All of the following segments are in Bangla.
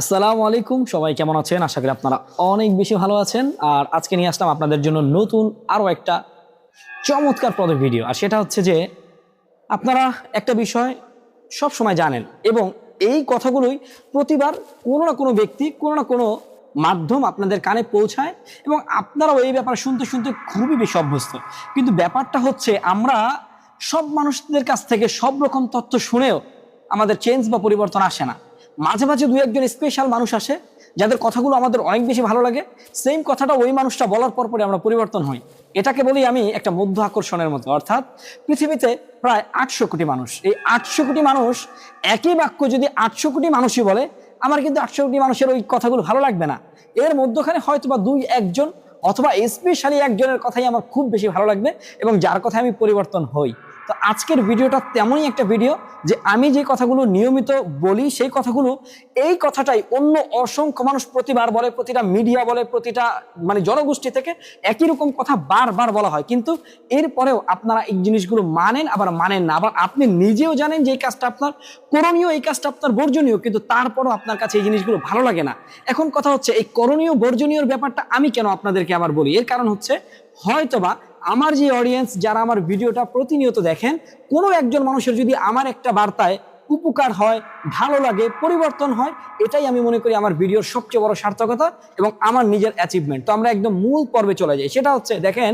আসসালামু আলাইকুম। সবাই কেমন আছেন? আশা করি আপনারা অনেক বেশি ভালো আছেন। আর আজকে নিয়ে আসলাম আপনাদের জন্য নতুন আরও একটা চমৎকার পদের ভিডিও। আর সেটা হচ্ছে যে, আপনারা একটা বিষয় সব সময় জানেন এবং এই কথাগুলোই প্রতিবার কোনো না কোনো ব্যক্তি, কোনো না কোনো মাধ্যম আপনাদের কানে পৌঁছায় এবং আপনারাও এই ব্যাপারে শুনতে শুনতে খুবই বেশি অভ্যস্ত। কিন্তু ব্যাপারটা হচ্ছে, আমরা সব মানুষদের কাছ থেকে সব রকম তথ্য শুনেও আমাদের চেঞ্জ বা পরিবর্তন আসে না। মাঝে মাঝে দু একজন স্পেশাল মানুষ আসে, যাদের কথাগুলো আমাদের অনেক বেশি ভালো লাগে। সেম কথাটা ওই মানুষটা বলার পর পরে আমরা পরিবর্তন হই। এটাকে বলি আমি একটা মধ্য আকর্ষণের মতো, অর্থাৎ পৃথিবীতে প্রায় আটশো কোটি মানুষ। এই আটশো কোটি মানুষ, একই বাক্য যদি আটশো কোটি মানুষই বলে, আমার কিন্তু আটশো কোটি মানুষের ওই কথাগুলো ভালো লাগবে না। এর মধ্যখানে হয়তো বা দুই একজন, অথবা স্পেশালি একজনের কথাই আমার খুব বেশি ভালো লাগবে এবং যার কথায় আমি পরিবর্তন হই। তো আজকের ভিডিওটা তেমনই একটা ভিডিও যে আমি যে কথাগুলো নিয়মিত বলি, সেই কথাগুলো, এই কথাটাই অন্য অসংখ্য মানুষ প্রতিবার বলে, প্রতিটা মিডিয়া বলে, প্রতিটা মানে জনগোষ্ঠী থেকে একই রকম কথা বারবার বলা হয়। কিন্তু এরপরেও আপনারা এই জিনিসগুলো মানেন, আবার মানেন না। আবার আপনি নিজেও জানেন যে এই কাজটা আপনার, করণীয় এই কাজটা আপনার বর্জনীয়, কিন্তু তারপরও আপনার কাছে এই জিনিসগুলো ভালো লাগে না। এখন কথা হচ্ছে, এই করণীয় বর্জনীয় ব্যাপারটা আমি কেন আপনাদেরকে আবার বলি? এর কারণ হচ্ছে, হয়তোবা আমার যে অডিয়েন্স যারা আমার ভিডিওটা প্রতিনিয়ত দেখেন, কোনো একজন মানুষের যদি আমার একটা বার্তায় উপকার হয়, ভালো লাগে, পরিবর্তন হয়, এটাই আমি মনে করি আমার ভিডিওর সবচেয়ে বড় সার্থকতা এবং আমার নিজের অ্যাচিভমেন্ট তো আমরা একদম মূল পর্বে চলে যাই। সেটা হচ্ছে, দেখেন,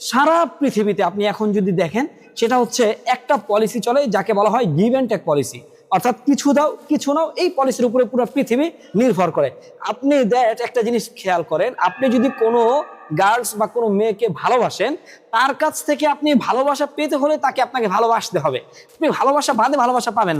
সারা পৃথিবীতে আপনি এখন যদি দেখেন, সেটা হচ্ছে একটা পলিসি চলে, যাকে বলা হয় গিভ অ্যান্ড টেক পলিসি অর্থাৎ কিছু দাও, কিছু নাও, এই পলিসির উপরে পুরো পৃথিবী নির্ভর করে। আপনি দ্যাট একটা জিনিস খেয়াল করেন, আপনি যদি কোনো গার্লস বা কোনো মেয়েকে ভালোবাসেন, তার কাছ থেকে আপনি ভালোবাসা পেতে হলে তাকে আপনাকে ভালোবাসতে হবে। আপনি ভালোবাসা বাদে ভালোবাসা পাবেন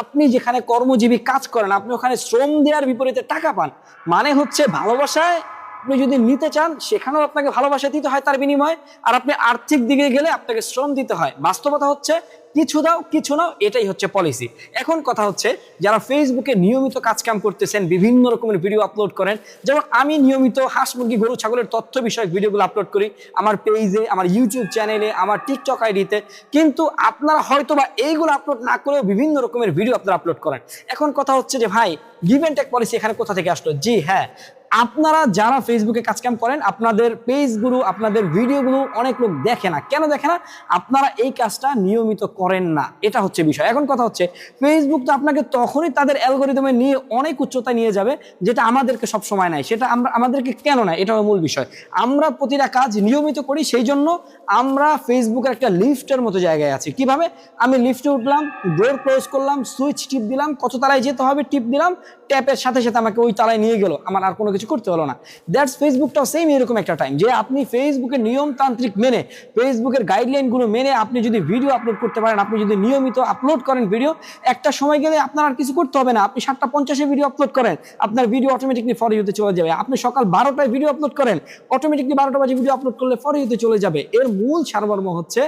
আপনি যেখানে কর্মজীবী কাজ করেন, আপনি ওখানে শ্রম দেওয়ার বিপরীতে টাকা পান মানে হচ্ছে ভালোবাসায় আপনি যদি নিতে চান, সেখানেও আপনাকে ভালোবাসা দিতে হয় তার বিনিময়ে। আর আপনি আর্থিক দিকে গেলে আপনাকে শ্রম দিতে হয়। বাস্তবতা হচ্ছে, কিছু দাও, কিছু নাও, এটাই হচ্ছে পলিসি এখন কথা হচ্ছে, যারা ফেসবুকে নিয়মিত কাজকাম করতেছেন, বিভিন্ন রকমের ভিডিও আপলোড করেন, যেমন আমি নিয়মিত হাঁস, মুরগি, গরু, ছাগলের তথ্য বিষয়ক ভিডিওগুলো আপলোড করি আমার পেজে আমার ইউটিউব চ্যানেলে আমার টিকটক আইডিতে কিন্তু আপনারা হয়তো বা এইগুলো আপলোড না করেও বিভিন্ন রকমের ভিডিও আপনারা আপলোড করেন। এখন কথা হচ্ছে যে, ভাই গিভ অ্যান্ড টেক পলিসি এখানে কোথা থেকে আসলো? জি হ্যাঁ। আপনারা যারা ফেসবুকে কাজকাম করেন, আপনাদের পেজগুলো আপনাদের ভিডিওগুলো অনেক লোক দেখে না। কেন দেখে না? আপনারা এই কাজটা নিয়মিত করেন না। এটা হচ্ছে বিষয়। এখন কথা হচ্ছে ফেসবুক তো আপনাকে তখনই তাদের অ্যালগোরিদমে নিয়ে অনেক উচ্চতায় নিয়ে যাবে, যেটা আমাদেরকে সব সময় নেয়। সেটা আমরা, আমাদেরকে কেন নেয়? এটা মূল বিষয়। আমরা প্রতিটা কাজ নিয়মিত করি, সেই জন্য আমরা ফেসবুকের একটা লিফটের মতো জায়গায় আছি। কীভাবে? আমি লিফটে উঠলাম ডোর ক্লোজ করলাম সুইচ টিপ দিলাম, কত তালায় যেতে হবে টিপ দিলাম ট্যাপের সাথে সাথে আমাকে ওই তালায় নিয়ে গেল। আমার আর কোনো কিছু করতে হলো না। দ্যাটস ফেসবুকটাও সেম এরকম একটা টাইম যে আপনি ফেসবুকের নিয়মতান্ত্রিক মেনে ফেসবুকের গাইডলাইনগুলো মেনে আপনি যদি ভিডিও আপলোড করতে পারেন, আপনি যদি নিয়মিত আপলোড করেন ভিডিও একটা সময় গেলে আপনার আর কিছু করতে হবে না। আপনি সাতটা পঞ্চাশে ভিডিও আপলোড করেন, আপনার ভিডিও অটোমেটিকলি ফর ইউতে চলে যাবে। আপনি সকাল বারোটায় ভিডিও আপলোড করেন অটোমেটিকলি বারোটা বাজে ভিডিও আপলোড করলে ফর ইউতে চলে যাবে। এর মূল সারমর্ম হচ্ছে,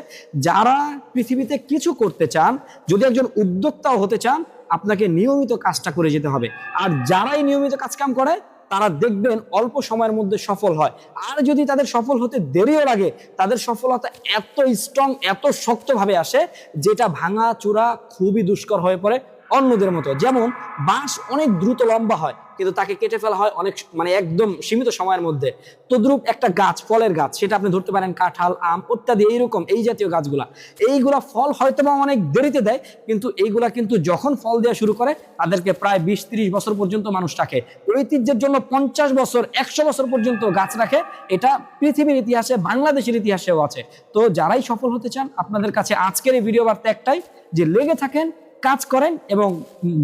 যারা পৃথিবীতে কিছু করতে চান, যদি একজন উদ্যোক্তাও হতে চান আপনাকে নিয়মিত কাজটা করে যেতে হবে। আর যারাই নিয়মিত কাজকাম করে, তারা দেখবেন অল্প সময়ের মধ্যে সফল হয়। আর যদি তাদের সফল হতে দেরিও লাগে, তাদের সফলতা এত স্ট্রং এত শক্তভাবে আসে, যেটা ভাঙা চূড়া খুবই দুষ্কর হয়ে পড়ে। অন্যদের মতো। যেমন, বাঁশ অনেক দ্রুত লম্বা হয়, কিন্তু তাকে কেটে ফেলা হয় অনেক মানে একদম সীমিত সময়ের মধ্যে। তদ্রুপ একটা গাছ, ফলের গাছ, সেটা আপনি ধরতে পারেন কাঁঠাল, আম, ইত্যাদি, এইরকম, এই জাতীয় গাছগুলা। এইগুলা ফল হয়তো বা অনেক দেরিতে দেয়, কিন্তু এইগুলা কিন্তু যখন ফল দেওয়া শুরু করে, তাদেরকে প্রায় বিশ ত্রিশ বছর পর্যন্ত মানুষ রাখে। ঐতিহ্যের জন্য পঞ্চাশ বছর, একশো বছর পর্যন্ত গাছ রাখে। এটা পৃথিবীর ইতিহাসে, বাংলাদেশের ইতিহাসেও আছে। তো যারাই সফল হতে চান, আপনাদের কাছে আজকের এই ভিডিও বার্তা একটাই, যে লেগে থাকেন কাজ করেন এবং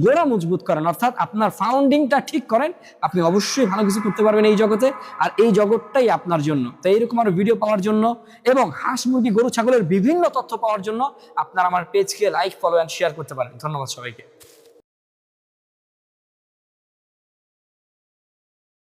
গোড়া মজবুত করেন। অর্থাৎ আপনার ফাউন্ডিংটা ঠিক করেন, আপনি অবশ্যই ভালো কিছু করতে পারবেন এই জগতে, আর এই জগৎটাই আপনার জন্য। তো এইরকম আরও ভিডিও পাওয়ার জন্য এবং হাঁস, মুরগি, গরু, ছাগলের বিভিন্ন তথ্য পাওয়ার জন্য আপনার আমার পেজকে লাইক ফলো অ্যান্ড শেয়ার করতে পারেন। ধন্যবাদ সবাইকে।